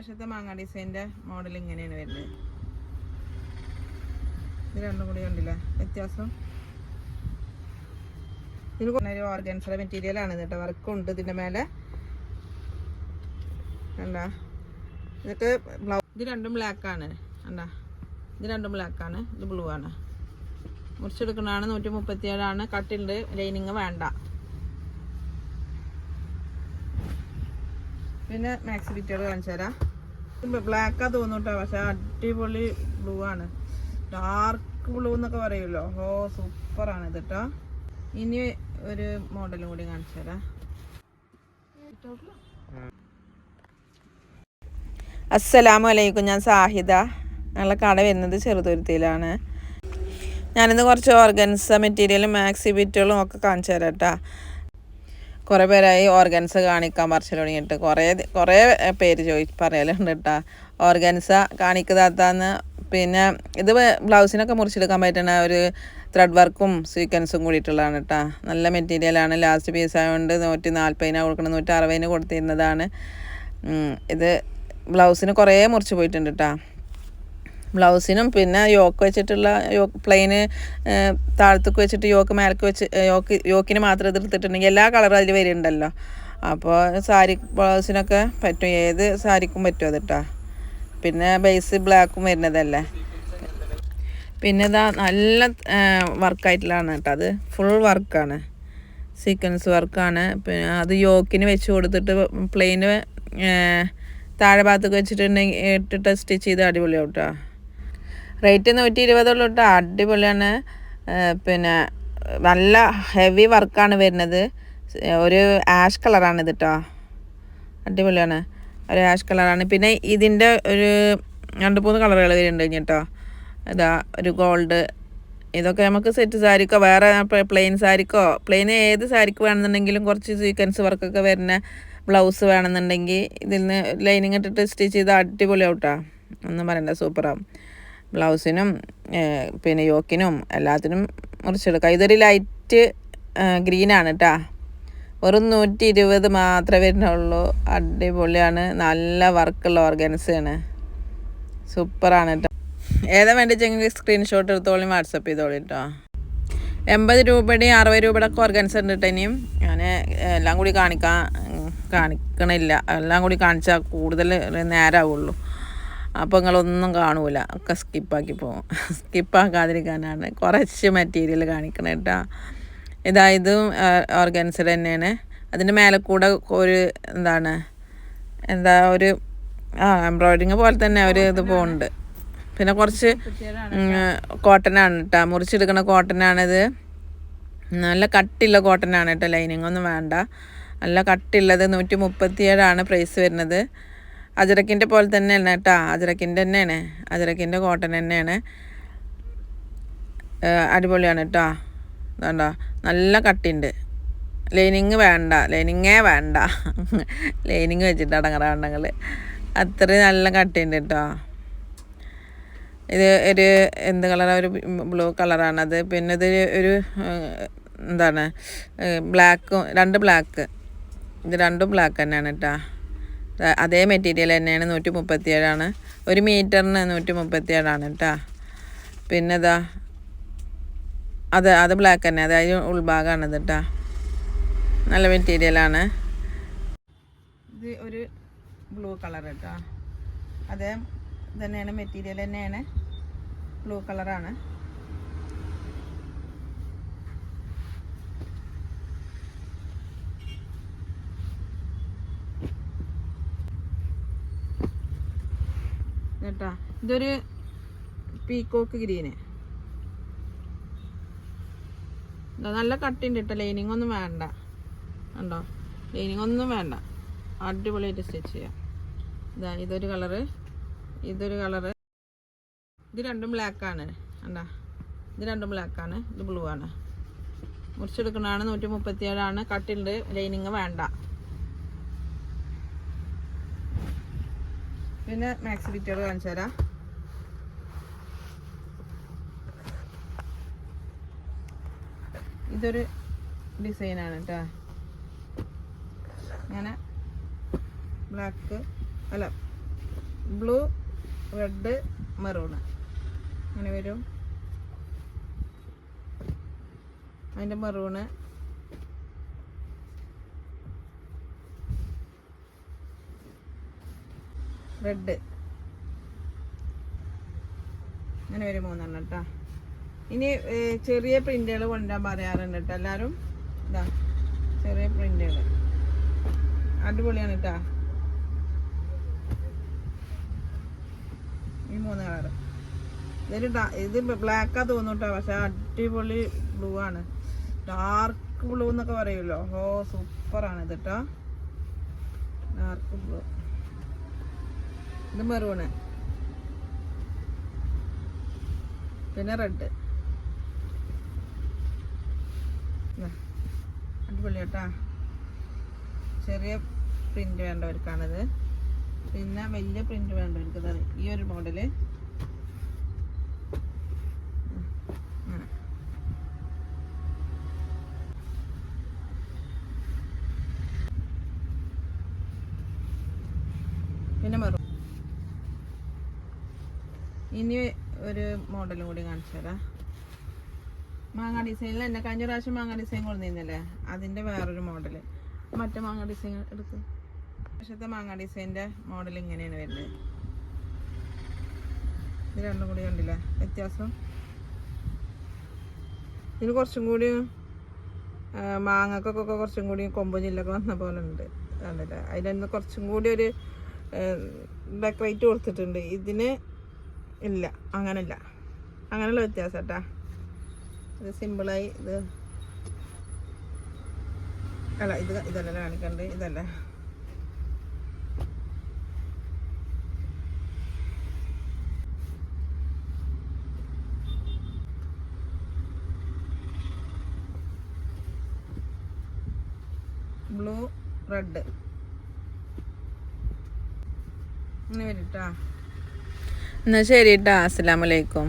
വർഷത്തെ മാങ്ങ ഡിസൈന്റെ മോഡൽ ഇങ്ങനെയാണ് വരുന്നത്. ഇത് രണ്ടും കൂടി കണ്ടില്ല? വ്യത്യാസം. ഇത് ഒരു ഓർഗൻസറ മെറ്റീരിയലാണ് കേട്ടോ. വർക്കുണ്ട് ഇതിന്റെ മേലെ. കണ്ടാ? എന്നിട്ട് ബ്ലൗസ് ഇത് രണ്ടും ബ്ലാക്കാണ് കണ്ടാ? ഇത് രണ്ടും ബ്ലാക്കാണ് ഇത് ബ്ലൂ ആണ്. മുറിച്ചെടുക്കുന്നതാണ് നൂറ്റി മുപ്പത്തി ഏഴാണ് കട്ടിണ്ട് ലൈനിങ് വേണ്ട. പിന്നെ മാക്സി ബിറ്റുകൾ കാണിച്ചു തരാം ബ്ലാക്കാ തോന്നൂട്ടോ. പക്ഷെ അടിപൊളി ബ്ലൂ ആണ്. ഡാർക്ക് ബ്ലൂ എന്നൊക്കെ പറയുമല്ലോ. ഓ സൂപ്പറാണ് ഇത് കേട്ടോ ഇനി ഒരു മോഡലും കൂടി കാണിച്ചു തരാം. അസ്സലാമു അലൈക്കും. ഞാൻ സാഹിദ. ഞങ്ങളെ കട വരുന്നത് ചെറുതുരുത്തിയിലാണ്. ഞാനിന്ന് കുറച്ച് ഓർഗൻസ മെറ്റീരിയലും മാക്സി ബിറ്റുകളും ഒക്കെ കാണിച്ചു തരാം കേട്ടോ. കുറേ പേരായി ഓർഗൻസ കാണിക്കാൻ പറിച്ചു തുടങ്ങിയിട്ട്. കുറേ കുറേ പേര് ചോദി പറയലുണ്ട് കേട്ടോ ഓർഗൻസ കാണിക്കതാത്താന്ന്. പിന്നെ ഇത് ബ്ലൗസിനൊക്കെ മുറിച്ചെടുക്കാൻ പറ്റുന്ന ഒരു ത്രെഡ് വർക്കും സീക്വൻസും കൂടിയിട്ടുള്ളതാണ് കേട്ടോ നല്ല മെറ്റീരിയലാണ് ലാസ്റ്റ് പീസ് ആയതുകൊണ്ട് നൂറ്റി നാൽപ്പതിനാണ് കൊടുക്കുന്നത് നൂറ്റി അറുപതിന് കൊടുത്തിരുന്നതാണ്. ഇത് ബ്ലൗസിന് കുറേ മുറിച്ച് പോയിട്ടുണ്ട് കേട്ടോ ബ്ലൗസിനും പിന്നെ യോക്ക് വെച്ചിട്ടുള്ള യോക്ക് പ്ലെയിന് താഴത്തേക്ക് വെച്ചിട്ട് യോക്ക് മേലക്ക് വെച്ച് യോക്ക് യോക്കിന് മാത്രം എതിർത്തിട്ടുണ്ടെങ്കിൽ എല്ലാ കളറും അതിൽ വരുന്നുണ്ടല്ലോ. അപ്പോൾ സാരി ബ്ലൗസിനൊക്കെ പറ്റും. ഏത് സാരിക്കും പറ്റും അത് കേട്ടോ പിന്നെ ബേസ് ബ്ലാക്കും വരുന്നതല്ലേ. പിന്നെ ഇതാ നല്ല വർക്കായിട്ടുള്ളതാണ് കേട്ടോ അത്. ഫുൾ വർക്കാണ് സീക്വൻസ് വർക്കാണ് പിന്നെ അത് യോക്കിന് വെച്ച് കൊടുത്തിട്ട് പ്ലെയിന് താഴെ ഭാഗത്തൊക്കെ വെച്ചിട്ടുണ്ടെങ്കിൽ ഇട്ടിട്ട് സ്റ്റിച്ച് ചെയ്ത് അടിപൊളിയാവും കേട്ടോ. റേറ്റ് നൂറ്റി ഇരുപതോളം ഇട്ട് അടിപൊളിയാണ് പിന്നെ നല്ല ഹെവി വർക്കാണ് വരുന്നത്. ഒരു ആഷ് കളറാണ് ഇത് കേട്ടോ അടിപൊളിയാണ്. ഒരു ആഷ് കളറാണ് പിന്നെ ഇതിന്റെ ഒരു രണ്ട് മൂന്ന് കളറുകൾ വരുന്നുണ്ട് കേട്ടോ ഇതാ ഒരു ഗോൾഡ് ഇതൊക്കെ നമുക്ക് സെറ്റ് സാരിക്കോ വേറെ പ്ലെയിൻ സാരിക്കോ പ്ലെയിൻ ഏത് സാരിക്ക് വേണമെന്നുണ്ടെങ്കിലും കുറച്ച് സീക്വൻസ് വർക്കൊക്കെ വരുന്ന ബ്ലൗസ് വേണമെന്നുണ്ടെങ്കിൽ ഇതിൽ നിന്ന് ലൈനിങ് ഇട്ടിട്ട് സ്റ്റിച്ച് ചെയ്ത് അടിപൊളിയാവും കേട്ടോ ഒന്നും പറയണ്ട സൂപ്പറാവും ബ്ലൗസിനും പിന്നെ യോക്കിനും എല്ലാത്തിനും മുറിച്ചെടുക്കാം. ഇതൊരു ലൈറ്റ് ഗ്രീനാണ് കേട്ടോ വെറും നൂറ്റി ഇരുപത് മാത്രമേ വരുന്നുള്ളൂ. അടിപൊളിയാണ്. നല്ല വർക്കുള്ള ഓർഗൻസാണ് സൂപ്പറാണ് കേട്ടോ ഏതാ വേണ്ടിച്ചെങ്കിൽ സ്ക്രീൻഷോട്ട് എടുത്തോളി വാട്സപ്പ് ചെയ്തോളി കേട്ടോ എൺപത് രൂപയുടെയും അറുപത് രൂപയുടെ ഒക്കെ ഓർഗൻസ് ഉണ്ട് കേട്ടോ ഇനിയും. ഞാൻ എല്ലാം കൂടി കാണിക്കാൻ കാണിക്കണില്ല. എല്ലാം കൂടി കാണിച്ചാൽ കൂടുതൽ നേരമാവുള്ളൂ അപ്പോൾ നിങ്ങളൊന്നും കാണൂല. ഒക്കെ സ്കിപ്പാക്കി പോകും സ്കിപ്പാക്കാതിരിക്കാനാണ്. കുറച്ച് മെറ്റീരിയൽ കാണിക്കണം കേട്ടോ ഇതായതും ഓർഗൻസർ തന്നെയാണ്. അതിന്റെ മേലെ കൂടെ ഒരു എന്താണ് എന്താ ഒരു ആ എംബ്രോയിഡിങ് പോലെ തന്നെ ഒരു ഇത് പോകുന്നുണ്ട് പിന്നെ കുറച്ച് കോട്ടനാണ് കേട്ടോ മുറിച്ചെടുക്കുന്ന കോട്ടനാണിത് നല്ല കട്ടിയുള്ള കോട്ടനാണ് കേട്ടോ ലൈനിങ് ഒന്നും വേണ്ട. നല്ല കട്ടിയുള്ളത് നൂറ്റി മുപ്പത്തിയേഴാണ് പ്രൈസ് വരുന്നത്. അജറക്കിന്റെ പോലെ തന്നെയാണ് കേട്ടോ അജറക്കിന്റെ തന്നെയാണ്. അജറക്കിന്റെ കോട്ടൺ തന്നെയാണ്. അടിപൊളിയാണ് കേട്ടോ അതുകൊണ്ടോ നല്ല കട്ടിയുണ്ട് ലൈനിങ് വേണ്ട. ലൈനിങ്ങേ വേണ്ട. ലൈനിങ് വെച്ചിട്ട് അടങ്ങറാണ്ടങ്ങൾ അത്രയും നല്ല കട്ടിയുണ്ട് കേട്ടോ ഇത് ഒരു എന്ത് കളറാണ് ഒരു ബ്ലൂ കളറാണത് പിന്നെ ഇത് ഒരു എന്താണ്? ബ്ലാക്കും രണ്ട് ബ്ലാക്ക്. ഇത് രണ്ടും ബ്ലാക്ക് തന്നെയാണ് കേട്ടോ അതേ മെറ്റീരിയൽ തന്നെയാണ് നൂറ്റി മുപ്പത്തിയേഴാണ് ഒരു മീറ്ററിന് നൂറ്റി മുപ്പത്തിയേഴാണ് കേട്ടോ പിന്നെ ഇതാ അത് അത് ബ്ലാക്ക് തന്നെ അതായത് ഉൾഭാഗമാണ് ഇത് കേട്ടോ നല്ല മെറ്റീരിയലാണ്. ഇത് ഒരു ബ്ലൂ കളർ കേട്ടോ അതേ തന്നെയാണ് മെറ്റീരിയൽ തന്നെയാണ് ബ്ലൂ കളറാണ്. കേട്ടാ ഇതൊരു പീക്കോക്ക് ഗ്രീന് നല്ല കട്ടിണ്ട് കേട്ടോ ലൈനിങ് ഒന്നും വേണ്ട. കണ്ടോ? ലൈനിങ് ഒന്നും വേണ്ട. അടിപൊളിയായിട്ട് സ്റ്റിച്ച് ചെയ്യാം. ഇതാ ഇതൊരു കളറ് ഇതൊരു കളറ് ഇത് രണ്ടും ബ്ലാക്കാണ് കണ്ടാ? ഇത് രണ്ടും ബ്ലാക്കാണ് ഇത് ബ്ലൂ ആണ്. മുറിച്ചെടുക്കണതാണ് നൂറ്റി മുപ്പത്തി ഏഴാണ് കട്ടിണ്ട് ലൈനിങ് വേണ്ട. പിന്നെ മാക്സി ബിറ്റുകൾ കാണിച്ചു തരാം. ഇതൊരു ഡിസൈനാണ് കേട്ടോ ഇങ്ങനെ ബ്ലാക്ക് അല്ല ബ്ലൂ റെഡ് മെറൂണ്. അങ്ങനെ വരും. അതിന്റെ മെറൂണ് റെഡ് അങ്ങനെ ഒരു മൂന്നെണ്ണം കേട്ടോ ഇനി ചെറിയ പ്രിന്റുകൾ കൊണ്ടുവരാൻ പറയാറുണ്ട് കേട്ടോ എല്ലാവരും ഇതാ ചെറിയ പ്രിന്റുകൾ അടിപൊളിയാണ് കേട്ടോ ഈ മൂന്ന് കളർ ഇതൊരു ഇത് ബ്ലാക്കാ തോന്നുട്ടോ പക്ഷെ അടിപൊളി ബ്ലൂ ആണ്. ഡാർക്ക് ബ്ലൂ എന്നൊക്കെ പറയുമല്ലോ. ഓ സൂപ്പറാണ് ഇത് കേട്ടോ ഡാർക്ക് ബ്ലൂ ഇത് മെറൂണ് പിന്നെ റെഡ് അടിപൊളി കേട്ടാ. ചെറിയ പ്രിന്റ് വേണ്ടവർക്കാണിത്. പിന്നെ വലിയ പ്രിന്റ് വേണ്ടവർക്ക് ഈ ഒരു മോഡൽ പിന്നെ മെറൂൺ ഇനി ഒരു മോഡലും കൂടി കാണിച്ചു തരാം. മാങ്ങ ഡിസൈനിൽ തന്നെ കഴിഞ്ഞ പ്രാവശ്യം മാങ്ങ ഡിസൈൻ കൊണ്ടുവന്നില്ലേ അതിന്റെ വേറൊരു മോഡൽ മറ്റേ മാങ്ങ ഡിസൈൻ എടുത്ത് പക്ഷത്തെ മാങ്ങ ഡിസൈന്റെ മോഡൽ ഇങ്ങനെയാണ് വരുന്നത്. ഇത് രണ്ടും കൂടി കണ്ടില്ലേ? വ്യത്യാസം. ഇതിന് കുറച്ചും കൂടി മാങ്ങക്കൊക്കെ കുറച്ചും കൂടി കൊമ്പ് ജില്ലൊക്കെ വന്ന പോലെ ഉണ്ട്. കണ്ടില്ലേ? അതിലൊന്ന് കുറച്ചും കൂടി ഒരു ഡെക്കറേറ്റ് കൊടുത്തിട്ടുണ്ട്. ഇതിന് ഇല്ല അങ്ങനല്ല. അങ്ങനെയുള്ള വ്യത്യാസം കേട്ടാ ഇത് സിമ്പിളായി ഇത്. അല്ല ഇത് ഇതല്ല കാണിക്കണ്ട്. ഇതല്ല. ബ്ലൂ റെഡ് ഇങ്ങനെ വരും കേട്ടാ എന്നാൽ ശരി കേട്ടോ അസ്സലാമലൈക്കും